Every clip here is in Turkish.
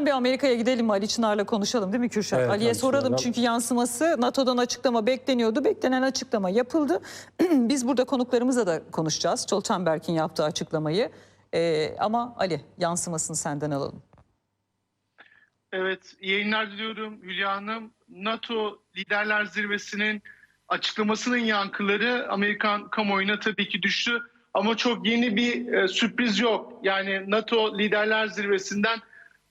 Hemen bir Amerika'ya gidelim mi? Ali Çınar'la konuşalım değil mi Kürşat? Evet, Ali'ye Ali soralım çünkü yansıması NATO'dan açıklama bekleniyordu. Beklenen açıklama yapıldı. Biz burada konuklarımızla da konuşacağız. Stoltenberg'in yaptığı açıklamayı. Ee, ama Ali yansımasını senden alalım. Evet, yayınlar diliyorum Hülya Hanım. NATO Liderler Zirvesi'nin açıklamasının yankıları Amerikan kamuoyuna tabii ki düştü. Ama çok yeni bir e, sürpriz yok. Yani NATO Liderler Zirvesi'nden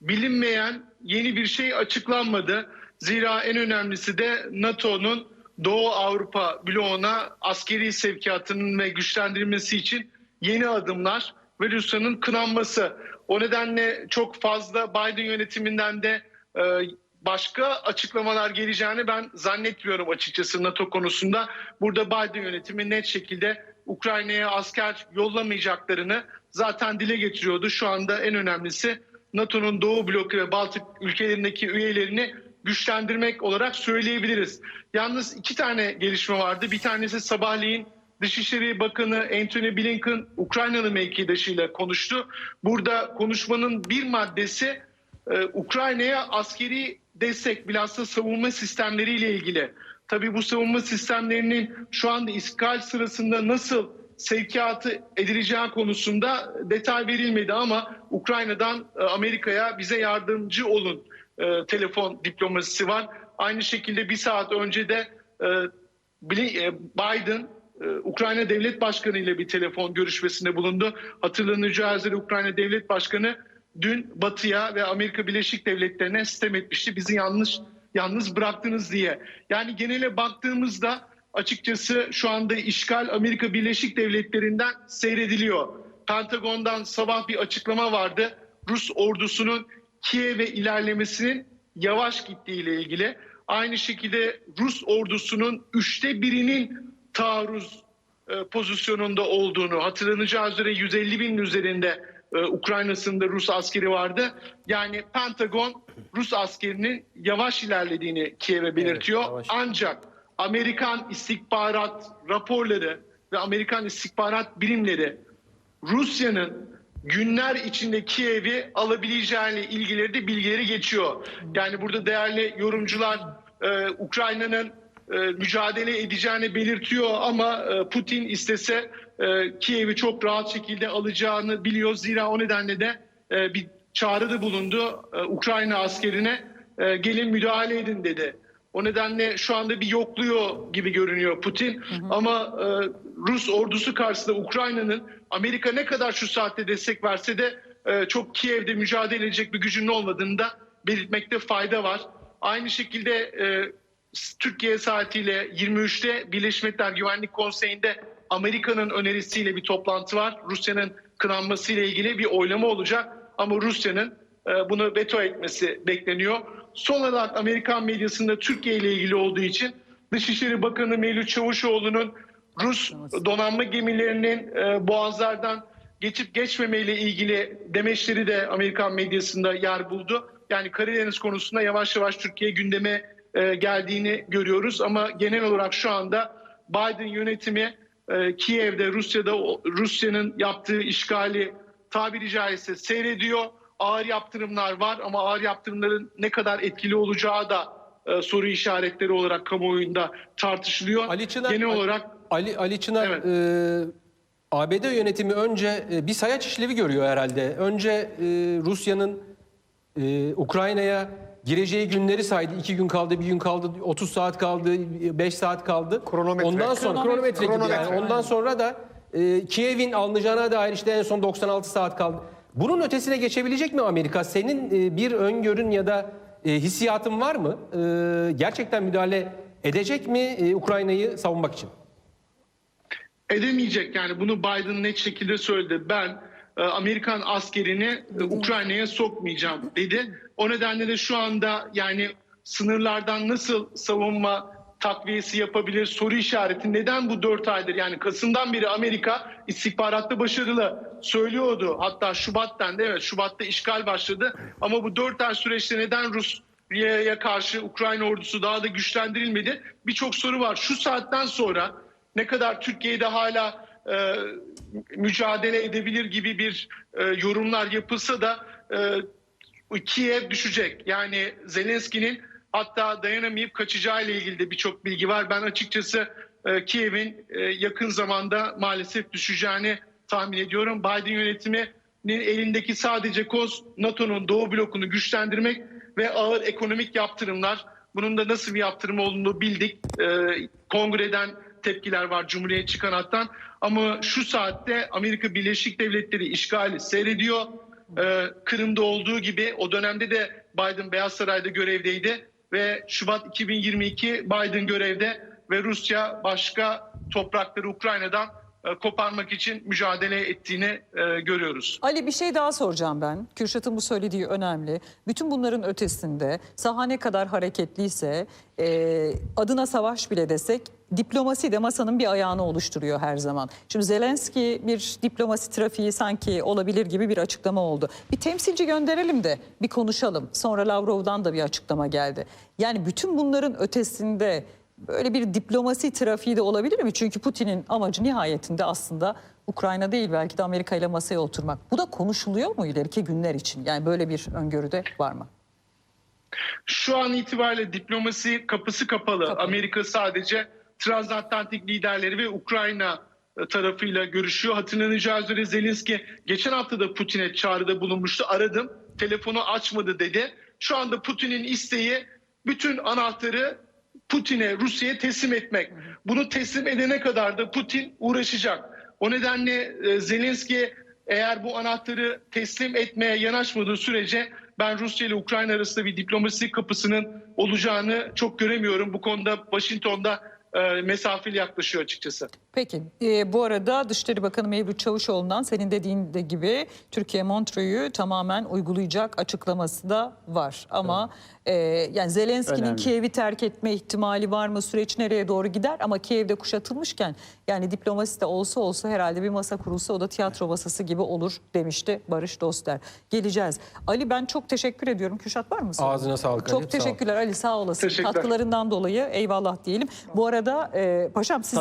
bilinmeyen yeni bir şey açıklanmadı. Zira en önemlisi de NATO'nun Doğu Avrupa bloğuna askeri sevkiyatının ve güçlendirilmesi için yeni adımlar ve Rusya'nın kınanması. O nedenle çok fazla Biden yönetiminden de e, başka açıklamalar geleceğini ben zannetmiyorum açıkçası NATO konusunda. Burada Biden yönetimi net şekilde Ukrayna'ya asker yollamayacaklarını zaten dile getiriyordu. Şu anda en önemlisi NATO'nun Doğu bloku ve Baltık ülkelerindeki üyelerini güçlendirmek olarak söyleyebiliriz. Yalnız iki tane gelişme vardı. Bir tanesi sabahleyin Dışişleri Bakanı Antony Blinken Ukraynalı mevkidaşıyla konuştu. Burada konuşmanın bir maddesi e, Ukrayna'ya askeri destek bilhassa savunma sistemleriyle ilgili. Tabii bu savunma sistemlerinin şu anda işgal sırasında nasıl sevkiyatı edileceği konusunda detay verilmedi ama Ukrayna'dan e, Amerika'ya bize yardımcı olun e, telefon diplomasisi var. Aynı şekilde bir saat önce de e, Biden Ukrayna Devlet Başkanı ile bir telefon görüşmesinde bulundu. Hatırlanacağı üzere Ukrayna Devlet Başkanı dün Batı'ya ve Amerika Birleşik Devletleri'ne sistem etmişti. Bizi yanlış yalnız bıraktınız diye. Yani genele baktığımızda açıkçası şu anda işgal Amerika Birleşik Devletleri'nden seyrediliyor. Pentagon'dan sabah bir açıklama vardı. Rus ordusunun Kiev'e ilerlemesinin yavaş gittiği ile ilgili. Aynı şekilde Rus ordusunun üçte birinin taarruz e, pozisyonunda olduğunu hatırlanacağı üzere 150 binin üzerinde e, Ukrayna sınırında Rus askeri vardı. Yani Pentagon Rus askerinin yavaş ilerlediğini Kiev'e belirtiyor. yavaş. Ancak Amerikan istihbarat raporları ve Amerikan istihbarat birimleri Rusya'nın günler içinde Kiev'i alabileceğiyle ilgili de bilgileri geçiyor. Yani burada değerli yorumcular e, Ukrayna'nın e, mücadele edeceğini belirtiyor ama e, Putin istese e, Kiev'i çok rahat şekilde alacağını biliyor. Zira o nedenle de e, bir çağrıda bulundu e, Ukrayna askerine e, gelin müdahale edin dedi. O nedenle şu anda bir yokluyor gibi görünüyor Putin. Ama e, Rus ordusu karşısında Ukrayna'nın Amerika ne kadar şu saatte destek verse de e, çok Kiev'de mücadele edecek bir gücünün olmadığını da belirtmekte fayda var. Aynı şekilde e, Türkiye saatiyle 23'te Birleşmiş Milletler Güvenlik Konseyi'nde Amerika'nın önerisiyle bir toplantı var. Rusya'nın kınanması ile ilgili bir oylama olacak ama Rusya'nın e, bunu veto etmesi bekleniyor. Son olarak Amerikan medyasında Türkiye ile ilgili olduğu için Dışişleri Bakanı Mevlüt Çavuşoğlu'nun Rus donanma gemilerinin e, boğazlardan geçip geçmemeyle ilgili demeçleri de Amerikan medyasında yer buldu. Yani Karadeniz konusunda yavaş yavaş Türkiye gündeme e, geldiğini görüyoruz ama genel olarak şu anda Biden yönetimi e, Kiev'de Rusya'da Rusya'nın yaptığı işgali tabiri caizse seyrediyor. Ağır yaptırımlar var ama ağır yaptırımların ne kadar etkili olacağı da e, soru işaretleri olarak kamuoyunda tartışılıyor. Ali Çınar, genel Ali- olarak Ali Ali Çınar Evet. e, ABD yönetimi önce e, bir sayaç işlevi görüyor herhalde. Önce e, Rusya'nın e, Ukrayna'ya gireceği günleri saydı. İki gün kaldı, bir gün kaldı, 30 saat kaldı, 5 saat kaldı. Kronometre. Ondan sonra Kronometre. kronometre, gibi yani. Kronometre. Ondan sonra da e, Kiev'in alınacağına dair işte en son 96 saat kaldı. Bunun ötesine geçebilecek mi Amerika? Senin e, bir öngörün ya da e, hissiyatın var mı? E, gerçekten müdahale edecek mi Ukrayna'yı savunmak için? edemeyecek yani bunu Biden net şekilde söyledi. Ben Amerikan askerini Ukrayna'ya sokmayacağım dedi. O nedenle de şu anda yani sınırlardan nasıl savunma takviyesi yapabilir soru işareti. Neden bu 4 aydır yani Kasım'dan beri Amerika istihbaratta başarılı söylüyordu. Hatta Şubat'tan da evet Şubat'ta işgal başladı. Ama bu 4 ay süreçte neden Rusya'ya karşı Ukrayna ordusu daha da güçlendirilmedi? Birçok soru var. Şu saatten sonra ne kadar Türkiye'de hala e, mücadele edebilir gibi bir e, yorumlar yapılsa da e, Kiev düşecek. Yani Zelenski'nin hatta dayanamayıp kaçacağı ile ilgili de birçok bilgi var. Ben açıkçası e, Kiev'in e, yakın zamanda maalesef düşeceğini tahmin ediyorum. Biden yönetiminin elindeki sadece koz NATO'nun Doğu blokunu güçlendirmek ve ağır ekonomik yaptırımlar. Bunun da nasıl bir yaptırım olduğunu bildik. E, kongreden tepkiler var Cumhuriyetçi kanattan. Ama şu saatte Amerika Birleşik Devletleri işgali seyrediyor. Ee, Kırım'da olduğu gibi o dönemde de Biden Beyaz Saray'da görevdeydi ve Şubat 2022 Biden görevde ve Rusya başka toprakları Ukrayna'dan e, koparmak için mücadele ettiğini e, görüyoruz. Ali bir şey daha soracağım ben. Kürşat'ın bu söylediği önemli. Bütün bunların ötesinde saha ne kadar hareketliyse e, adına savaş bile desek diplomasi de masanın bir ayağını oluşturuyor her zaman. Şimdi Zelenski bir diplomasi trafiği sanki olabilir gibi bir açıklama oldu. Bir temsilci gönderelim de bir konuşalım. Sonra Lavrov'dan da bir açıklama geldi. Yani bütün bunların ötesinde böyle bir diplomasi trafiği de olabilir mi? Çünkü Putin'in amacı nihayetinde aslında Ukrayna değil belki de Amerika ile masaya oturmak. Bu da konuşuluyor mu ileriki günler için? Yani böyle bir öngörüde var mı? Şu an itibariyle diplomasi kapısı kapalı. Kapalı. Amerika sadece transatlantik liderleri ve Ukrayna e, tarafıyla görüşüyor. Hatırlanacağı üzere Zelenski geçen hafta da Putin'e çağrıda bulunmuştu. Aradım, telefonu açmadı dedi. Şu anda Putin'in isteği bütün anahtarı Putin'e, Rusya'ya teslim etmek. Bunu teslim edene kadar da Putin uğraşacak. O nedenle e, Zelenski eğer bu anahtarı teslim etmeye yanaşmadığı sürece ben Rusya ile Ukrayna arasında bir diplomasi kapısının olacağını çok göremiyorum. Bu konuda Washington'da e, mesafeli yaklaşıyor açıkçası. Peki e, bu arada Dışişleri Bakanı Mevlüt Çavuşoğlu'ndan senin dediğin de gibi Türkiye Montreux'u tamamen uygulayacak açıklaması da var. Ama e, yani Zelenski'nin. Kiev'i terk etme ihtimali var mı? Süreç nereye doğru gider? Ama Kiev'de kuşatılmışken yani diplomasi de olsa olsa herhalde bir masa kurulsa o da tiyatro masası gibi olur demişti Barış Doster. Geleceğiz. Ali ben çok teşekkür ediyorum. Kürşat var mı? sorun? Ağzına sağlık Ali, Çok sağ ol. teşekkürler Ali sağ olasın. Teşekkürler. Katkılarından dolayı eyvallah diyelim. Bu arada e, paşam siz